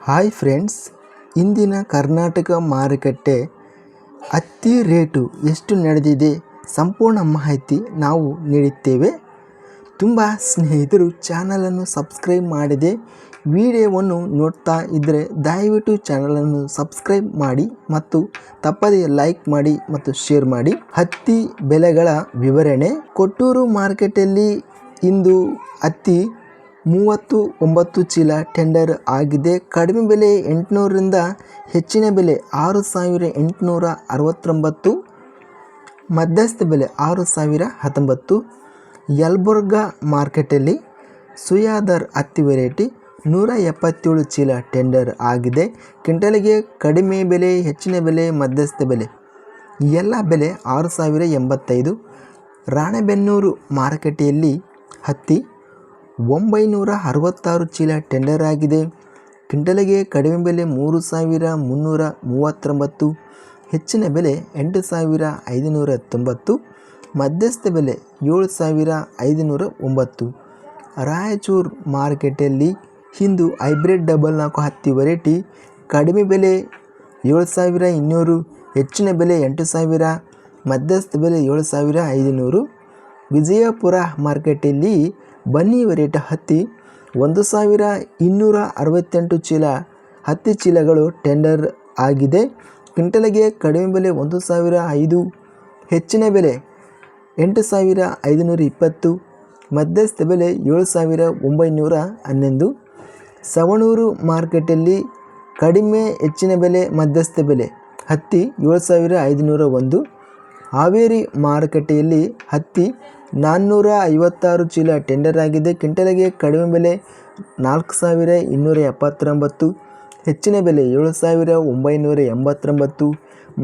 Hi friends ಇಂದಿನ ಕರ್ನಾಟಕ ಮಾರುಕಟ್ಟೆ ಹತ್ತಿ ರೇಟು ಎಷ್ಟು ನಡೆದಿದೆ ಸಂಪೂರ್ಣ ಮಾಹಿತಿ ನಾವು ನೀಡುತ್ತೇವೆ ತುಂಬ ಸ್ನೇಹಿತರು ಚಾನಲನ್ನು ಸಬ್ಸ್ಕ್ರೈಬ್ ಮಾಡಿದೆ. ವಿಡಿಯೋವನ್ನು ನೋಡ್ತಾ ಇದ್ದರೆ ದಯವಿಟ್ಟು ಚಾನಲನ್ನು ಸಬ್ಸ್ಕ್ರೈಬ್ ಮಾಡಿ ಮತ್ತು ತಪ್ಪದೇ ಲೈಕ್ ಮಾಡಿ ಮತ್ತು ಶೇರ್ ಮಾಡಿ. ಹತ್ತಿ ಬೆಲೆಗಳ ವಿವರಣೆ. ಕೊಟ್ಟೂರು ಮಾರ್ಕೆಟಲ್ಲಿ ಇಂದು ಹತ್ತಿ ಮೂವತ್ತು ಒಂಬತ್ತು ಚೀಲ ಟೆಂಡರ್ ಆಗಿದೆ. ಕಡಿಮೆ ಬೆಲೆ ಎಂಟುನೂರರಿಂದ ಹೆಚ್ಚಿನ ಬೆಲೆ ಆರು ಸಾವಿರ ಎಂಟುನೂರ ಅರವತ್ತೊಂಬತ್ತು, ಮಧ್ಯಸ್ಥ ಬೆಲೆ ಆರು ಸಾವಿರ ಹತ್ತೊಂಬತ್ತು. ಯಲ್ಬುರ್ಗಾ ಮಾರ್ಕೆಟಲ್ಲಿ ಸುಯಾದರ್ ಹತ್ತಿ ವೆರೈಟಿ ನೂರ ಎಪ್ಪತ್ತೇಳು ಚೀಲ ಟೆಂಡರ್ ಆಗಿದೆ. ಕ್ವಿಂಟಲ್ಗೆ ಕಡಿಮೆ ಬೆಲೆ, ಹೆಚ್ಚಿನ ಬೆಲೆ, ಮಧ್ಯಸ್ಥ ಬೆಲೆ. ಎಲ್ಲ ಬೆಲೆ ಆರು ಸಾವಿರ ಎಂಬತ್ತೈದು. ರಾಣೆಬೆನ್ನೂರು ಮಾರುಕಟ್ಟೆಯಲ್ಲಿ ಹತ್ತಿ ಒಂಬೈನೂರ ಅರವತ್ತಾರು ಚೀಲ ಟೆಂಡರ್ ಆಗಿದೆ. ಕ್ವಿಂಟಲಿಗೆ ಕಡಿಮೆ ಬೆಲೆ ಮೂರು ಸಾವಿರ ಮುನ್ನೂರ ಮೂವತ್ತೊಂಬತ್ತು ಹೆಚ್ಚಿನ ಬೆಲೆ ಎಂಟು ಸಾವಿರ ಐದುನೂರ ತೊಂಬತ್ತು ಮಧ್ಯಸ್ಥ ಬೆಲೆ ಏಳು ಸಾವಿರ ಐದುನೂರ ಒಂಬತ್ತು ರಾಯಚೂರು ಮಾರ್ಕೆಟಲ್ಲಿ ಇಂದು ಹೈಬ್ರಿಡ್ ಡಬಲ್ ನಾಲ್ಕು ಹತ್ತಿ ವೆರೈಟಿ ಕಡಿಮೆ ಬೆಲೆ ಏಳು ಸಾವಿರ ಇನ್ನೂರು, ಹೆಚ್ಚಿನ ಬೆಲೆ ಎಂಟು ಸಾವಿರ, ಮಧ್ಯಸ್ಥ ಬೆಲೆ ಏಳು ಸಾವಿರ ಐದುನೂರು. ವಿಜಯಪುರ ಮಾರ್ಕೆಟಲ್ಲಿ ಬನ್ನಿ ವೆರೈಟಿ ಹತ್ತಿ. ಒಂದು ಸಾವಿರ ಇನ್ನೂರ ಅರವತ್ತೆಂಟು ಚೀಲ ಹತ್ತಿ ಚೀಲಗಳು ಟೆಂಡರ್ ಆಗಿದೆ. ಕ್ವಿಂಟಲ್ಗೆ ಕಡಿಮೆ ಬೆಲೆ ಒಂದು ಸಾವಿರ ಐದು, ಹೆಚ್ಚಿನ ಬೆಲೆ ಎಂಟು ಸಾವಿರ ಐದುನೂರ ಇಪ್ಪತ್ತು, ಮಧ್ಯಸ್ಥ ಬೆಲೆ ಏಳು ಸಾವಿರ ಒಂಬೈನೂರ ಹನ್ನೊಂದು. ಸವಣೂರು ಮಾರ್ಕೆಟಲ್ಲಿ ಕಡಿಮೆ ಹೆಚ್ಚಿನ ಬೆಲೆ ಮಧ್ಯಸ್ಥ ಬೆಲೆ ಹತ್ತಿ ಏಳು ಸಾವಿರ ಐದುನೂರ ಒಂದು. ಹಾವೇರಿ ಮಾರುಕಟ್ಟೆಯಲ್ಲಿ ಹತ್ತಿ ನಾನ್ನೂರ ಐವತ್ತಾರು ಚೀಲ ಟೆಂಡರ್ ಆಗಿದೆ. ಕ್ವಿಂಟಲ್ಗೆ ಕಡಿಮೆ ಬೆಲೆ ನಾಲ್ಕು ಸಾವಿರ ಇನ್ನೂರ ಎಪ್ಪತ್ತೊಂಬತ್ತು ಹೆಚ್ಚಿನ ಬೆಲೆ ಏಳು ಸಾವಿರ ಒಂಬೈನೂರ ಎಂಬತ್ತೊಂಬತ್ತು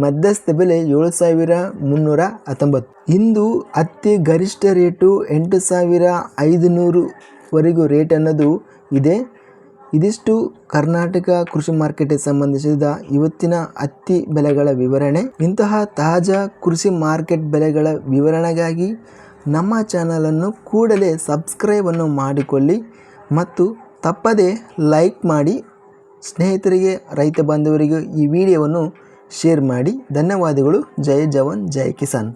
ಮಧ್ಯಸ್ಥ ಬೆಲೆ ಏಳು ಸಾವಿರ ಮುನ್ನೂರ ಹತ್ತೊಂಬತ್ತು ಇಂದು ಹತ್ತಿ ಗರಿಷ್ಠ ರೇಟು ಎಂಟು ಸಾವಿರ ಐದುನೂರುವರೆಗೂ ರೇಟ್ ಅನ್ನೋದು ಇದೆ. ಇದಿಷ್ಟು ಕರ್ನಾಟಕ ಕೃಷಿ ಮಾರ್ಕೆಟ್ಗೆ ಸಂಬಂಧಿಸಿದ ಇವತ್ತಿನ ಹತ್ತಿ ಬೆಲೆಗಳ ವಿವರಣೆ. ಇಂತಹ ತಾಜಾ ಕೃಷಿ ಮಾರ್ಕೆಟ್ ಬೆಲೆಗಳ ವಿವರಣೆಗಾಗಿ ನಮ್ಮ ಚಾನಲನ್ನು ಕೂಡಲೇ ಸಬ್ಸ್ಕ್ರೈಬನ್ನು ಮಾಡಿಕೊಳ್ಳಿ ಮತ್ತು ತಪ್ಪದೇ ಲೈಕ್ ಮಾಡಿ. ಸ್ನೇಹಿತರಿಗೆ, ರೈತ ಬಾಂಧವರಿಗೆ ಈ ವಿಡಿಯೋವನ್ನು ಶೇರ್ ಮಾಡಿ. ಧನ್ಯವಾದಗಳು. ಜೈ ಜವಾನ್, ಜೈ ಕಿಸಾನ್.